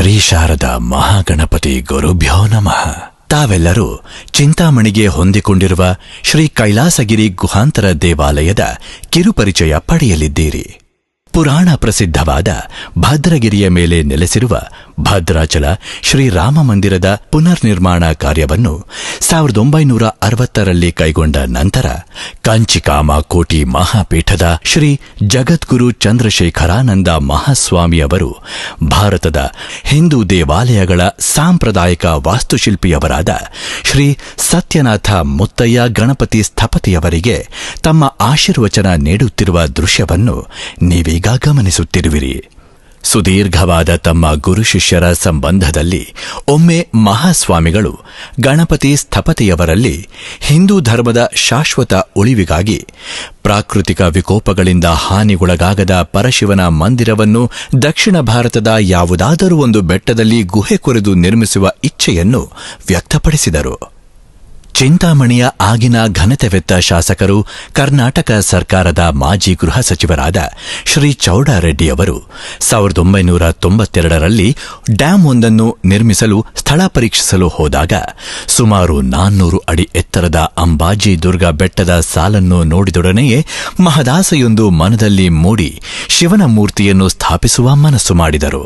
ಶ್ರೀ ಶಾರದ ಮಹಾಗಣಪತಿ ಗುರುಭ್ಯೋ ನಮಃ. ತಾವೆಲ್ಲರೂ ಚಿಂತಾಮಣಿಗೆ ಹೊಂದಿಕೊಂಡಿರುವ ಶ್ರೀ ಕೈಲಾಸಗಿರಿ ಗುಹಾಂತರ ದೇವಾಲಯದ ಕಿರುಪರಿಚಯ ಪಡೆಯಲಿದ್ದೀರಿ. ಪುರಾಣ ಪ್ರಸಿದ್ಧವಾದ ಭದ್ರಗಿರಿಯ ಮೇಲೆ ನೆಲೆಸಿರುವ ಭದ್ರಾಚಲ ಶ್ರೀರಾಮ ಮಂದಿರದ ಪುನರ್ನಿರ್ಮಾಣ ಕಾರ್ಯವನ್ನು ಸಾವಿರದ ಒಂಬೈನೂರ ಅರವತ್ತರಲ್ಲಿ ಕೈಗೊಂಡ ನಂತರ ಕಂಚಿಕಾಮ ಕೋಟಿ ಮಹಾಪೀಠದ ಶ್ರೀ ಜಗದ್ಗುರು ಚಂದ್ರಶೇಖರಾನಂದ ಮಹಾಸ್ವಾಮಿಯವರು ಭಾರತದ ಹಿಂದೂ ದೇವಾಲಯಗಳ ಸಾಂಪ್ರದಾಯಿಕ ವಾಸ್ತುಶಿಲ್ಪಿಯವರಾದ ಶ್ರೀ ಸತ್ಯನಾಥ ಮುತ್ತಯ್ಯ ಗಣಪತಿ ಸ್ಥಪತಿಯವರಿಗೆ ತಮ್ಮ ಆಶೀರ್ವಚನ ನೀಡುತ್ತಿರುವ ದೃಶ್ಯವನ್ನು ನೀವೀಗ ಗಮನಿಸುತ್ತಿರುವಿರಿ. ಸುದೀರ್ಘವಾದ ತಮ್ಮ ಗುರು ಶಿಷ್ಯರ ಸಂಬಂಧದಲ್ಲಿ ಒಮ್ಮೆ ಮಹಾಸ್ವಾಮಿಗಳು ಗಣಪತಿ ಸ್ಥಪತಿಯವರಲ್ಲಿ ಹಿಂದೂ ಧರ್ಮದ ಶಾಶ್ವತ ಉಳಿವಿಗಾಗಿ ಪ್ರಾಕೃತಿಕ ವಿಕೋಪಗಳಿಂದ ಹಾನಿಗೊಳಗಾಗದ ಪರಶಿವನ ಮಂದಿರವನ್ನು ದಕ್ಷಿಣ ಭಾರತದ ಯಾವುದಾದರೂ ಒಂದು ಬೆಟ್ಟದಲ್ಲಿ ಗುಹೆ ಕೊರೆದು ನಿರ್ಮಿಸುವ ಇಚ್ಛೆಯನ್ನು ವ್ಯಕ್ತಪಡಿಸಿದರು. ಚಿಂತಾಮಣಿಯ ಆಗಿನ ಘನತೆವೆತ್ತ ಶಾಸಕರು ಕರ್ನಾಟಕ ಸರ್ಕಾರದ ಮಾಜಿ ಗೃಹ ಸಚಿವರಾದ ಶ್ರೀ ಚೌಡಾರೆಡ್ಡಿಯವರು ಸಾವಿರದ ಒಂಬೈನೂರ ತೊಂಬತ್ತೆರಡರಲ್ಲಿ ಡ್ಯಾಂ ಒಂದನ್ನು ನಿರ್ಮಿಸಲು ಸ್ಥಳ ಪರೀಕ್ಷಿಸಲು ಹೋದಾಗ ಸುಮಾರು ನಾನ್ನೂರು ಅಡಿ ಎತ್ತರದ ಅಂಬಾಜಿ ದುರ್ಗ ಬೆಟ್ಟದ ಸಾಲನ್ನು ನೋಡಿದೊಡನೆಯೇ ಮಹದಾಸೆಯೊಂದು ಮನದಲ್ಲಿ ಮೂಡಿ ಶಿವನ ಮೂರ್ತಿಯನ್ನು ಸ್ಥಾಪಿಸುವ ಮನಸ್ಸು ಮಾಡಿದರು.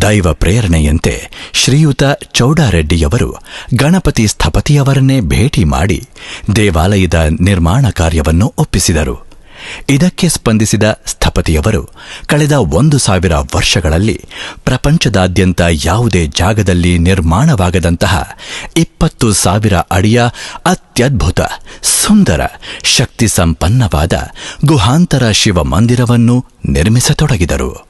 ದೈವ ಪ್ರೇರಣೆಯಂತೆ ಶ್ರೀಯುತ ಚೌಡಾರೆಡ್ಡಿಯವರು ಗಣಪತಿ ಸ್ಥಪತಿಯವರನ್ನೇ ಭೇಟಿ ಮಾಡಿ ದೇವಾಲಯದ ನಿರ್ಮಾಣ ಕಾರ್ಯವನ್ನು ಒಪ್ಪಿಸಿದರು. ಇದಕ್ಕೆ ಸ್ಪಂದಿಸಿದ ಸ್ಥಪತಿಯವರು ಕಳೆದ ಒಂದು ಸಾವಿರ ವರ್ಷಗಳಲ್ಲಿ ಪ್ರಪಂಚದಾದ್ಯಂತ ಯಾವುದೇ ಜಾಗದಲ್ಲಿ ನಿರ್ಮಾಣವಾಗದಂತಹ ಇಪ್ಪತ್ತು ಸಾವಿರ ಅಡಿಯ ಅತ್ಯದ್ಭುತ, ಸುಂದರ ಶಕ್ತಿ ಸಂಪನ್ನವಾದ ಗುಹಾಂತರ ಶಿವ ಮಂದಿರವನ್ನು ನಿರ್ಮಿಸತೊಡಗಿದರು.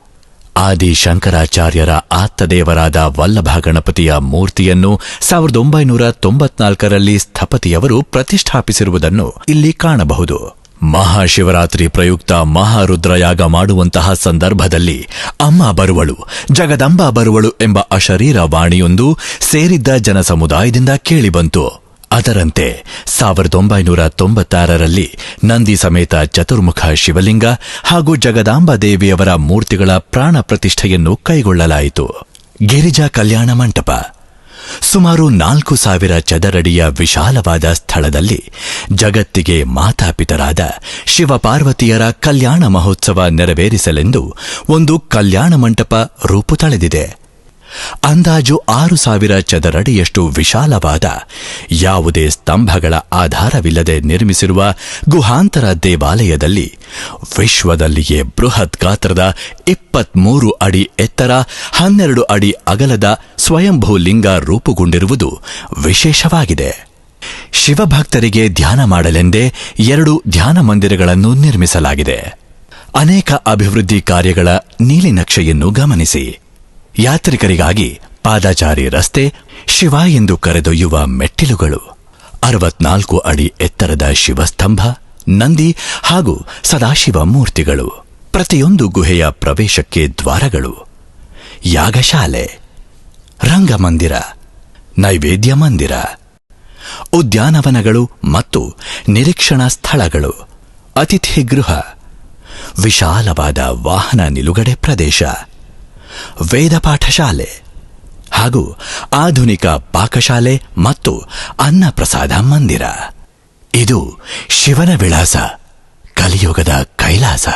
ಆದಿ ಶಂಕರಾಚಾರ್ಯರ ಆತ್ತದೇವರಾದ ವಲ್ಲಭ ಗಣಪತಿಯ ಮೂರ್ತಿಯನ್ನು ಸಾವಿರದ ಒಂಬೈನೂರ ತೊಂಬತ್ನಾಲ್ಕರಲ್ಲಿ ಸ್ಥಪತಿಯವರು ಪ್ರತಿಷ್ಠಾಪಿಸಿರುವುದನ್ನು ಇಲ್ಲಿ ಕಾಣಬಹುದು. ಮಹಾಶಿವರಾತ್ರಿ ಪ್ರಯುಕ್ತ ಮಹಾರುದ್ರಯಾಗ ಮಾಡುವಂತಹ ಸಂದರ್ಭದಲ್ಲಿ ಅಮ್ಮ ಬರುವಳು, ಜಗದಂಬ ಬರುವಳು ಎಂಬ ಅಶರೀರ ವಾಣಿಯೊಂದು ಸೇರಿದ್ದ ಜನಸಮುದಾಯದಿಂದ ಕೇಳಿಬಂತು. ಅದರಂತೆ ಸಾವಿರದ ಒಂಬೈನೂರ ತೊಂಬತ್ತಾರರಲ್ಲಿ ನಂದಿ ಸಮೇತ ಚತುರ್ಮುಖ ಶಿವಲಿಂಗ ಹಾಗೂ ಜಗದಾಂಬ ದೇವಿಯವರ ಮೂರ್ತಿಗಳ ಪ್ರಾಣ ಪ್ರತಿಷ್ಠೆಯನ್ನು ಕೈಗೊಳ್ಳಲಾಯಿತು. ಗಿರಿಜಾ ಕಲ್ಯಾಣ ಮಂಟಪ. ಸುಮಾರು ನಾಲ್ಕು ಸಾವಿರ ಚದರಡಿಯ ವಿಶಾಲವಾದ ಸ್ಥಳದಲ್ಲಿ ಜಗತ್ತಿಗೆ ಮಾತಾಪಿತರಾದ ಶಿವಪಾರ್ವತಿಯರ ಕಲ್ಯಾಣ ಮಹೋತ್ಸವ ನೆರವೇರಿಸಲೆಂದು ಒಂದು ಕಲ್ಯಾಣ ಮಂಟಪ ರೂಪು ತಳೆದಿದೆ ಅಂದಾಜು ಆರು ಸಾವಿರ ಚದರಡಿಯಷ್ಟು ವಿಶಾಲವಾದ, ಯಾವುದೇ ಸ್ತಂಭಗಳ ಆಧಾರವಿಲ್ಲದೆ ನಿರ್ಮಿಸಿರುವ ಗುಹಾಂತರ ದೇವಾಲಯದಲ್ಲಿ ವಿಶ್ವದಲ್ಲಿಯೇ ಬೃಹತ್ ಗಾತ್ರದ ಇಪ್ಪತ್ಮೂರು ಅಡಿ ಎತ್ತರ, ಹನ್ನೆರಡು ಅಡಿ ಅಗಲದ ಸ್ವಯಂಭೂ ಲಿಂಗ ರೂಪುಗೊಂಡಿರುವುದು ವಿಶೇಷವಾಗಿದೆ. ಶಿವಭಕ್ತರಿಗೆ ಧ್ಯಾನ ಮಾಡಲೆಂದೇ ಎರಡು ಧ್ಯಾನ ಮಂದಿರಗಳನ್ನು ನಿರ್ಮಿಸಲಾಗಿದೆ. ಅನೇಕ ಅಭಿವೃದ್ಧಿ ಕಾರ್ಯಗಳ ನೀಲಿನಕ್ಷೆಯನ್ನು ಗಮನಿಸಿ. ಯಾತ್ರಿಕರಿಗಾಗಿ ಪಾದಾಚಾರಿ ರಸ್ತೆ ಶಿವ ಎಂದು ಕರೆದೊಯ್ಯುವ ಮೆಟ್ಟಿಲುಗಳು. ಅರವತ್ನಾಲ್ಕು ಅಡಿ ಎತ್ತರದ ಶಿವಸ್ತಂಭ, ನಂದಿ ಹಾಗೂ ಸದಾಶಿವ ಮೂರ್ತಿಗಳು. ಪ್ರತಿಯೊಂದು ಗುಹೆಯ ಪ್ರವೇಶಕ್ಕೆ ದ್ವಾರಗಳು. ಯಾಗಶಾಲೆ, ರಂಗಮಂದಿರ, ನೈವೇದ್ಯ ಮಂದಿರ. ಉದ್ಯಾನವನಗಳು ಮತ್ತು ನಿರೀಕ್ಷಣಾ ಸ್ಥಳಗಳು. ಅತಿಥಿ ಗೃಹ. ವಿಶಾಲವಾದ ವಾಹನ ನಿಲುಗಡೆ ಪ್ರದೇಶ. ವೇದಪಾಠ ಪಾಠಶಾಲೆ ಹಾಗೂ ಆಧುನಿಕ ಪಾಕಶಾಲೆ ಮತ್ತು ಅನ್ನಪ್ರಸಾದ ಮಂದಿರ. ಇದು ಶಿವನ ವಿಳಾಸ ಕಲಿಯುಗದ ಕೈಲಾಸ.